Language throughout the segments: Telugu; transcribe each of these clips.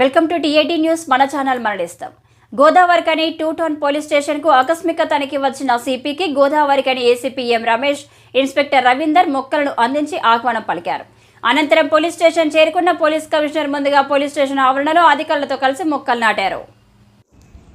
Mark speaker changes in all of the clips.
Speaker 1: Welcome to TAT news. మన ఛానల్ మరణిస్తాం. గోదావరికని టూ టౌన్ పోలీస్ స్టేషన్కు ఆకస్మిక తనిఖీ వచ్చిన సిపికి Godavarikhani ACP M Ramesh inspector Ravinder మొక్కలను అందించి ఆహ్వానం పలికారు. అనంతరం పోలీస్ స్టేషన్ చేరుకున్న పోలీస్ కమిషనర్ ముందుగా పోలీస్ స్టేషన్ ఆవరణలో అధికారులతో కలిసి మొక్కలు నాటారు.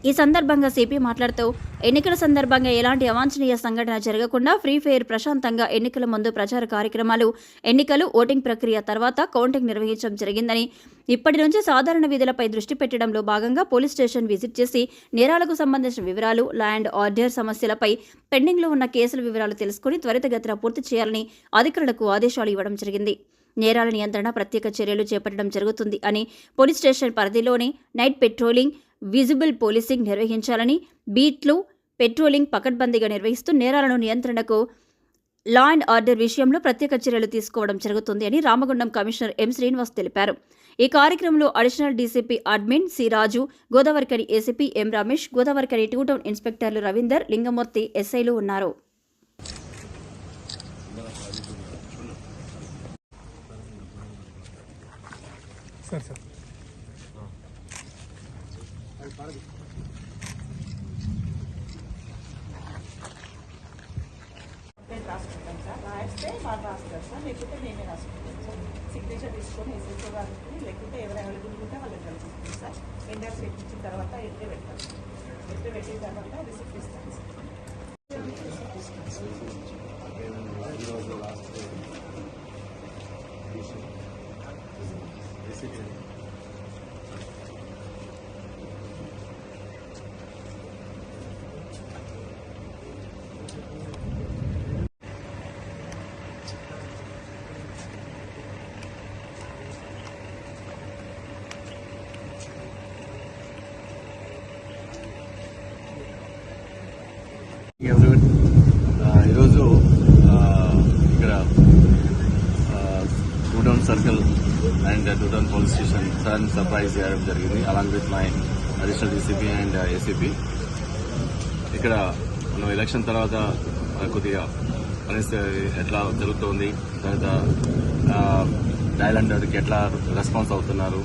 Speaker 1: ఈ సందర్భంగా సిపి మాట్లాడుతూ ఎన్నికల సందర్భంగా ఎలాంటి అవాంఛనీయ సంఘటన జరగకుండా ఫ్రీ ఫెయిర్ ప్రశాంతంగా ఎన్నికల ముందు ప్రచార కార్యక్రమాలు ఎన్నికలు ఓటింగ్ ప్రక్రియ తర్వాత కౌంటింగ్ నిర్వహించడం జరిగిందని ఇప్పటి నుంచి సాధారణ విధులపై దృష్టి పెట్టడంలో భాగంగా పోలీస్ స్టేషన్ విజిట్ చేసి నేరాలకు సంబంధించిన వివరాలు ల్యాండ్ ఆర్డర్ సమస్యలపై పెండింగ్లో ఉన్న కేసుల వివరాలు తెలుసుకుని త్వరితగతిన పూర్తి చేయాలని అధికారులకు ఆదేశాలు ఇవ్వడం జరిగింది. నేరాల నియంత్రణ ప్రత్యేక చర్యలు చేపట్టడం జరుగుతుంది అని పోలీస్ స్టేషన్ పరిధిలోనే నైట్ పెట్రోలింగ్ విజిబుల్ పోలీసింగ్ నిర్వహించాలని బీట్లు పెట్రోలింగ్ పకడ్బందీగా నిర్వహిస్తూ నేరాలను నియంత్రణకు లా అండ్ ఆర్డర్ విషయంలో ప్రత్యేక చర్యలు తీసుకోవడం జరుగుతుంది అని రామగుండం కమిషనర్ ఎం శ్రీనివాస్ తెలిపారు. ఈ కార్యక్రమంలో additional DCP admin C Raju Godavarikhani ACP M Ramesh Godavarikhani two town ఇన్స్పెక్టర్లు రవీందర్ లింగమూర్తి ఎస్ఐలు ఉన్నారు.
Speaker 2: సార్.
Speaker 3: రాస్తే వాళ్ళు రాస్తారు సార్ లేకపోతే నేనే రాసుకుంటాను సార్ సిగ్నేచర్ తీసుకొని ఎస్ఎస్ఓ గారికి లేకుంటే ఎవరు అవైలబుల్ ఉంటే వాళ్ళకి కలుసుకుంటాను సార్ ఎండర్స్ ఎక్కించిన తర్వాత ఎట్టే పెడతాను ఎట్టే పెట్టిన తర్వాత రిసిప్ట్ ఇస్తాను సార్
Speaker 4: ఎవ్రీవన్ ఈరోజు ఇక్కడ two town circle and two town police station sudden surprise చేయడం జరిగింది along with my additional DCP and ACP ఇక్కడ మనం ఎలక్షన్ తర్వాత కొద్దిగా పరిస్థితి ఎట్లా జరుగుతోంది తర్వాత డయల్ ఎట్లా రెస్పాన్స్ అవుతున్నారు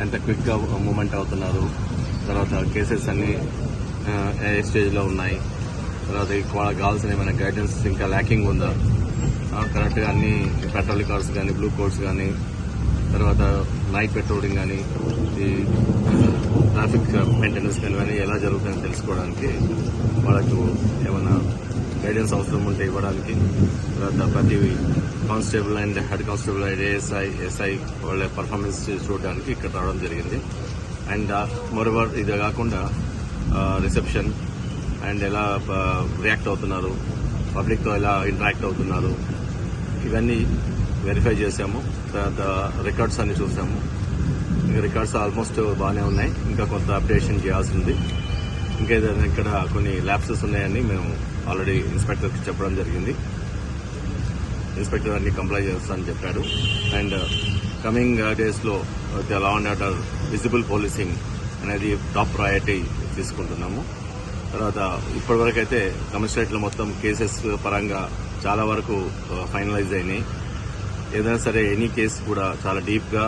Speaker 4: ఎంత క్విక్గా మూమెంట్ అవుతున్నారు తర్వాత కేసెస్ అన్నీ ఏ స్టేజ్లో ఉన్నాయి తర్వాత వాళ్ళకి కావాల్సిన ఏమైనా గైడెన్స్ ఇంకా ల్యాకింగ్ ఉందా? కరెక్ట్గా అన్ని పెట్రోల్ కార్డ్స్ కానీ బ్లూ కోడ్స్ కానీ తర్వాత నైట్ పెట్రోలింగ్ కానీ ఈ ట్రాఫిక్ మెయింటెనెన్స్ కానీ ఎలా జరుగుతుందని తెలుసుకోవడానికి వాళ్ళకు ఏమైనా గైడెన్స్ అవసరం ఉంటే ఇవ్వడానికి తర్వాత ప్రతి constable and head constable and ASI SI వాళ్ళ పర్ఫార్మెన్స్ చూడడానికి ఇక్కడ రావడం జరిగింది. అండ్ మరోవర్ ఇది కాకుండా uh, రిసెప్షన్ అండ్ ఎలా రియాక్ట్ అవుతున్నారు పబ్లిక్తో ఎలా ఇంటరాక్ట్ అవుతున్నారు ఇవన్నీ వెరిఫై చేశాము. తర్వాత రికార్డ్స్ అన్ని చూసాము ఇంకా రికార్డ్స్ ఆల్మోస్ట్ బాగానే ఉన్నాయి. ఇంకా కొంత అప్డేషన్ చేయాల్సి ఉంది ఇంకా ఏదైనా ఇక్కడ కొన్ని ల్యాబ్సెస్ ఉన్నాయని మేము ఆల్రెడీ ఇన్స్పెక్టర్కి చెప్పడం జరిగింది. ఇన్స్పెక్టర్ అన్ని కంప్లై చేస్తానని చెప్పాడు అండ్ కమింగ్ డేస్లో law and order visible policing అనేది టాప్ ప్రయారిటీ తీసుకుంటున్నాము. తర్వాత ఇప్పటివరకు అయితే కమిషనరేట్లో మొత్తం కేసెస్ పరంగా చాలా వరకు ఫైనలైజ్ అయినాయి. ఏదైనా సరే ఎనీ కేసు కూడా చాలా డీప్గా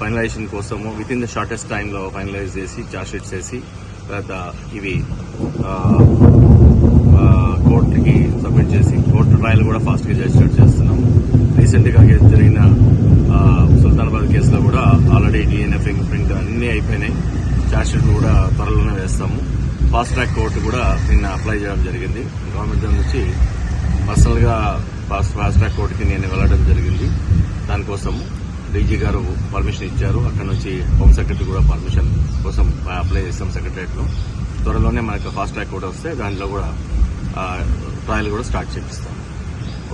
Speaker 4: ఫైనలైజేషన్ కోసము విత్ ఇన్ ద షార్టెస్ట్ టైంలో ఫైనలైజ్ చేసి చార్జ్ చేసి వేసి తర్వాత ఇవి కోర్టుకి సబ్మిట్ చేసి కోర్టు ట్రయల్ కూడా ఫాస్ట్గా చేసినట్టు చేస్తున్నాము. రీసెంట్గా జరిగిన సుల్తానాబాద్ కేసులో కూడా ఆల్రెడీ డిఎన్ఏ ఫింగర్ ప్రింట్ అన్నీ అయిపోయినాయి. చార్జ్ కూడా త్వరలోనే ఫాస్ట్ ట్రాక్ కోర్టు కూడా నిన్న అప్లై చేయడం జరిగింది. గవర్నమెంట్ దాని నుంచి పర్సనల్గా ఫాస్ట్ ఫాస్ట్ ట్రాక్ కోర్టుకి నేను వెళ్ళడం జరిగింది. దానికోసము డీజీ గారు పర్మిషన్ ఇచ్చారు. అక్కడ నుంచి హోమ్ సెక్రటరీ కూడా పర్మిషన్ కోసం అప్లై చేస్తాం సెక్రటరియట్లో త్వరలోనే మనకు ఫాస్ట్ ట్రాక్ కోర్టు వస్తే దాంట్లో కూడా ట్రయల్ కూడా స్టార్ట్ చేపిస్తాం.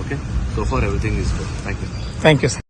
Speaker 4: Okay? So far everything is good thank you
Speaker 2: thank you sir